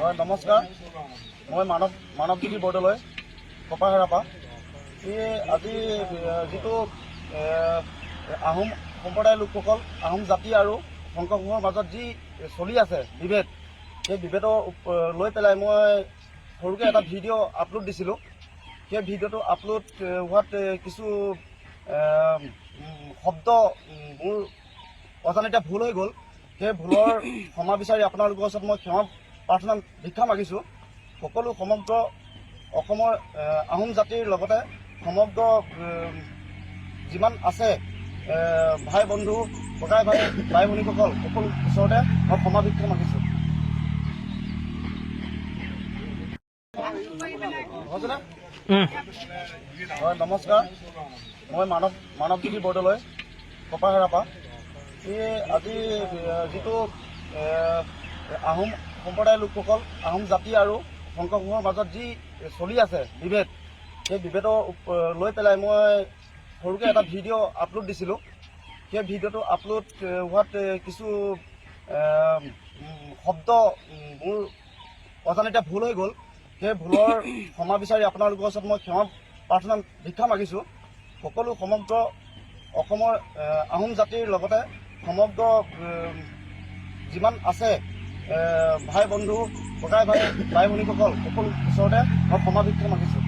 হয় নমস্কাৰ। মই মানৱ মানৱজ্যোতি বৰদলৈ কপাহেৰাৰ পৰা এই আজি যিটো আহোম সম্প্ৰদায়ৰ লোকসকল আহোম জাতি আৰু শংকৰসমূহৰ মাজত যি চলি আছে বিভেদ সেই বিভেদৰ লৈ পেলাই মই সৰুকৈ এটা ভিডিঅ' আপলোড দিছিলোঁ। সেই ভিডিঅ'টো আপলোড হোৱাত কিছু শব্দ মোৰ অজানিতে ভুল হৈ গ'ল। সেই ভুলৰ ক্ষমা বিচাৰি আপোনালোকৰ ওচৰত মই ক্ষমা প্ৰাৰ্থনা ভিক্ষা মাগিছোঁ। সকলো সমগ্ৰ অসমৰ আহোম জাতিৰ লগতে সমগ্ৰ যিমান আছে ভাই বন্ধু ককাই ভাই ভাই ভনীসকল সকলো ওচৰতে মই ক্ষমা ভিক্ষা মাগিছোঁ। হয় নমস্কাৰ। মই মানৱ মানৱজ্যোতি বৰদলৈ কপাহেৰাৰ পৰা এই আজি যিটো আহোম সম্প্ৰদায়ৰ লোকসকল আহোম জাতি আৰু শংকৰসমূহৰ মাজত যি চলি আছে বিভেদ সেই বিভেদৰ লৈ পেলাই মই সৰুকৈ এটা ভিডিঅ' আপলোড দিছিলোঁ। সেই ভিডিঅ'টো আপলোড হোৱাত কিছু শব্দ মোৰ অজানিতে ভুল হৈ গ'ল। সেই ভুলৰ ক্ষমা বিচাৰি আপোনালোকৰ ওচৰত মই ক্ষমা প্ৰাৰ্থনা ভিক্ষা মাগিছোঁ। সকলো সমগ্ৰ অসমৰ আহোম জাতিৰ লগতে সমগ্ৰ যিমান আছে ভাই বন্ধু, ককাই ভাই ভাই ভনীসকল সকলো ওচৰতে মই ক্ষমা ভিক্ষা মাগিছোঁ।